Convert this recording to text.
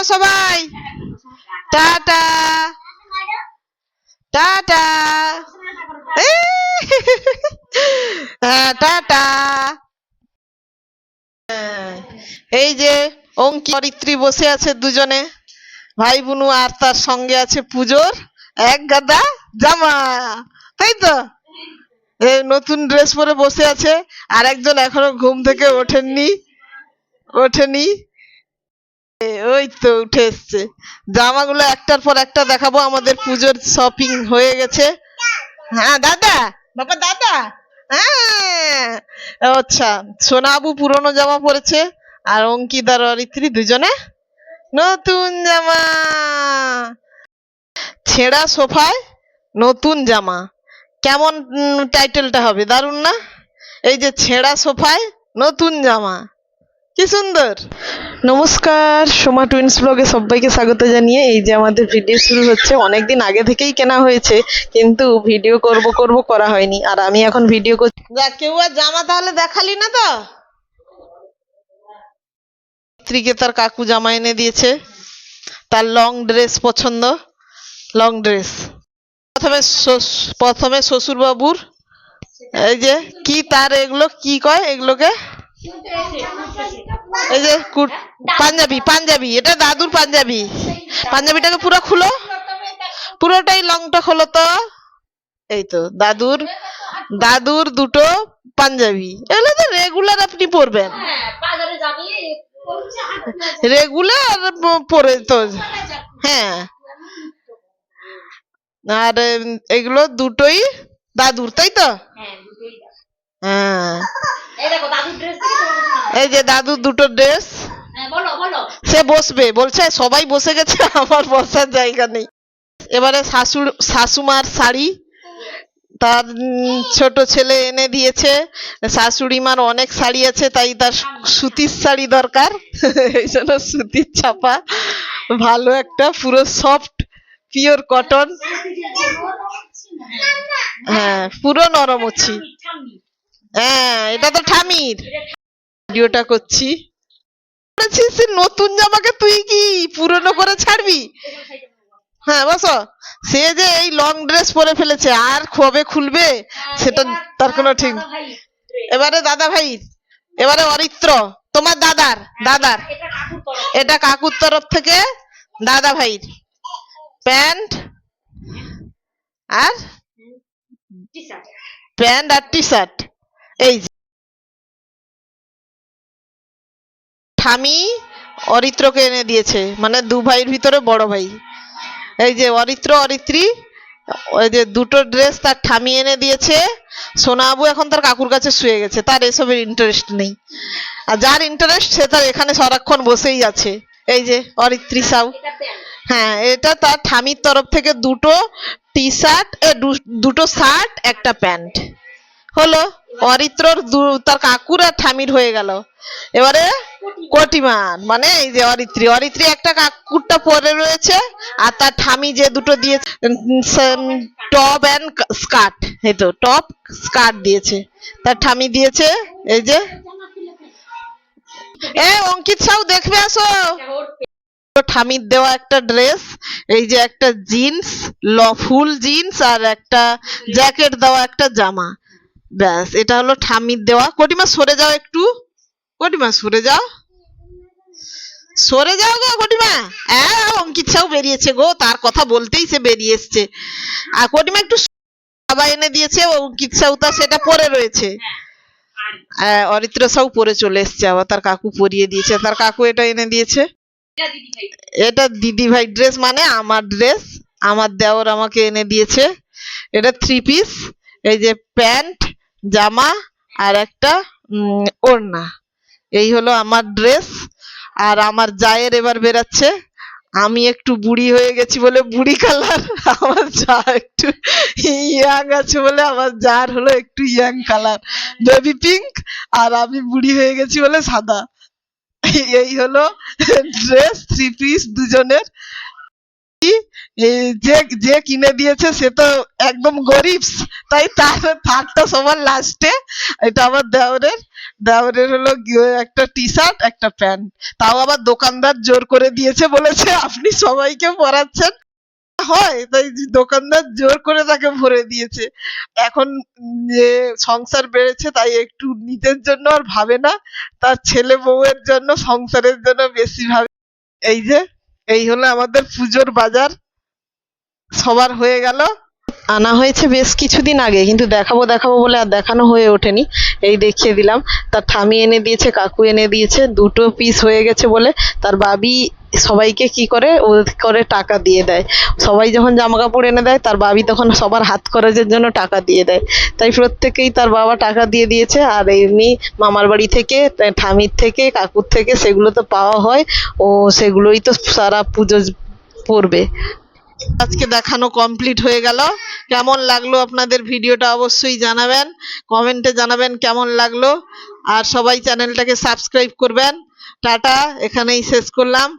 করো সবাই। Tata. Tata. হ্যাঁ টাটা। এই যে অঙ্কি বসে আছে দুজনে। ভাই বুনু আর তার সঙ্গে আছে পুজোর এক গাদা জামা। তাই তো? নতুন ড্রেস পরে বসে আছে। আর একজন এখনও ঘুম থেকে ওঠেননি। ওঠেনি। ওই তো উঠে এসছে। জামাগুলো একটার পর একটা দেখাবো, আমাদের পুজোর শপিং হয়ে গেছে। হ্যাঁ দাদা, বাবা, দাদা হ্যাঁ। আচ্ছা সোনাবু পুরনো জামা পরেছে, আর অঙ্কিতার অরিত্রী দুজনে নতুন জামা। ছেঁড়া সোফায় নতুন জামা। কেমন টাইটেলটা হবে? দারুণ না? এই যে ছেঁড়া সোফায় নতুন জামা। কি সুন্দর। নমস্কার সোমা টুইন্স ব্লগে সবাইকে স্বাগত জানিয়ে এই যে আমাদের ভিডিও শুরু হচ্ছে অনেকদিন আগে থেকেই কেনা হয়েছে কিন্তু ভিডিও করব করব করা হয়নি আর আমি এখন ভিডিও করছি কেউ আর জামা তাহলে দেখালি না তো? স্ত্রীকে তার কাকু জামা এনে দিয়েছে তার লং ড্রেস পছন্দ লং ড্রেস প্রথমে প্রথমে শ্বশুরবাবুর এই যে কি তার এগুলো কি কয় এগুলোকে? এই যে কুট- পাঞ্জাবি পাঞ্জাবি এটা দাদুর পাঞ্জাবি। পাঞ্জাবিটাকে পুরো খুলো। পুরোটাই লংটা খোলো তো। এই তো দাদুর দাদুর দুটো পাঞ্জাবি। এগুলো তো রেগুলার আপনি পরবেন। রেগুলার পরে তো হ্যাঁ। আর এগুলো দুটোই দাদুর তাই তো? হ্যাঁ। হ্যাঁ। এই যে দাদুর দুটো ড্রেস হ্যাঁ সে বসবে বলছে সবাই বসে গেছে আমার বসার জায়গা নেই। এবারে শাশুর শাশুমার শাড়ি তার ছোট ছেলে এনে দিয়েছে। শাশুড়ি মার অনেক শাড়ি আছে তাই তার সুতির শাড়ি দরকার। এই জন্য সুতির ছাপা। ভালো একটা পুরো সফট পিওর কটন হ্যাঁ। পুরো নরমছি ঠাম্মি হ্যাঁ এটা তো ঠামির। ভিডিওটা করছি। বলেছিস সে নতুন জামাকে তুই কি পুরনো করে ছাড়বি? হ্যাঁ বসো। সে যে এই লং ড্রেস পরে ফেলেছে আর কবে খুলবে? সেটা তার কোনো ঠিক। এবারে দাদা ভাই এবারে অরিত্র তোমার দাদার দাদার। এটা কাকুর তরফ থেকে। দাদা ভাইর। প্যান্ট আর? প্যান্ট আর টি শার্ট এই ঠামি অরিত্রকে এনে দিয়েছে মানে দু ভাইয়ের ভিতরে বড় ভাই। এই যে অরিত্র, অরিত্রী, ওই যে দুটো ড্রেস তার ঠামি এনে দিয়েছে, সোনাবু এখন তার কাকুর কাছে শুয়ে গেছে, তার এসবের ইন্টারেস্ট নেই। আর যার ইন্টারেস্ট সে তার এখানে সারাক্ষণ বসেই আছে। এই যে অরিত্রী সাউ। হ্যাঁ এটা তার ঠামির তরফ থেকে দুটো টি শার্ট দুটো শার্ট একটা প্যান্ট। হলো অরিত্রর তার কাকুর আর ঠামির হয়ে গেল। এবারে কটিমান মানে এই যে অরিত্রী। অরিত্রী একটা কাকুরটা পরে রয়েছে, আর তার ঠামি যে দুটো দিয়েছে টপ অ্যান্ড স্কার্ট, এই তো, টপ স্কার্ট দিয়েছে। তার ঠামি দিয়েছে, এই যে। এ, অঙ্কিত সাউ, দেখবে আসো। ঠামির দেওয়া একটা ড্রেস, এই যে একটা জিন্স, ল, ফুল জিন্স, আর একটা জ্যাকেট দেওয়া একটা জামা। ব্যাস এটা হলো ঠামির দেওয়া। কটিমা সরে যাও একটু। কটিমা সরে যাও। সরে যাও গো কটিমা। হ্যাঁ অঙ্কিত বেরিয়েছে গো তার কথা বলতেই সে বেরিয়ে এসছে। আর কটিমা একটু বাবা এনে দিয়েছে অঙ্কিত সাউ তা সেটা পরে রয়েছে। আহ, অরিত্র সাউ পরে চলে এসছে আবার তার কাকু পরিয়ে দিয়েছে। তার কাকু এটা এনে দিয়েছে। এটা দিদি ভাই ড্রেস মানে আমার ড্রেস। আমার দেওর আমাকে এনে দিয়েছে। এটা থ্রি পিস এই যে প্যান্ট জামা আর একটা ওড়না। এই হলো আমার ড্রেস আর আমার জায়ের এবার বেরাচ্ছে। আমি একটু বুড়ি হয়ে গেছি বলে বুড়ি কালার আমার যা একটু ইয়াং আছে বলে আমার যার হলো একটু ইয়াং কালার বেবি পিঙ্ক আর আমি বুড়ি হয়ে গেছি বলে সাদা। এই হলো ড্রেস থ্রি পিস দুজনের। যে যে কিনে দিয়েছে সে তো একদম গরিব, তাই তার থার্ডটা সবার লাস্টে এটা আমার দেওরের দেওরের হলো একটা টি শার্ট একটা প্যান্ট। তাও আবার দোকানদার জোর করে দিয়েছে বলেছে, আপনি সবাইকে পরাচ্ছেন। হয়, তাই দোকানদার জোর করে তাকে ভরে দিয়েছে। এখন যে সংসার বেড়েছে তাই একটু নিজের জন্য আর ভাবে না, তার ছেলে বউয়ের জন্য সংসারের জন্য বেশি ভাবে। এই যে, এই হলো আমাদের পুজোর বাজার। সবার হয়ে গেল। আনা হয়েছে বেশ কিছুদিন আগে, কিন্তু দেখাবো দেখাবো বলে আর দেখানো হয়ে ওঠেনি। এই দেখিয়ে দিলাম। তার ঠামি এনে দিয়েছে, কাকু এনে দিয়েছে, দুটো পিস হয়ে গেছে বলে। তার বাবি সবাইকে কি করে? ও করে টাকা দিয়ে দেয়। সবাই যখন জামা কাপড় এনে দেয়, তার বাবি তখন সবার হাত খরচের জন্য টাকা দিয়ে দেয়। তাই প্রত্যেকেই তার বাবা টাকা দিয়ে দিয়েছে। আর এমনি মামার বাড়ি থেকে ঠামির থেকে, কাকুর থেকে সেগুলো তো পাওয়া হয়। ও সেগুলোই তো সারা পুজো পড়বে। আজকে দেখানো কমপ্লিট হয়ে গেল। কেমন লাগল আপনাদের ভিডিওটা অবশ্যই জানাবেন। কমেন্টে জানাবেন কেমন লাগল। আর সবাই চ্যানেলটাকে সাবস্ক্রাইব করবেন। টাটা, এখানেই শেষ করলাম।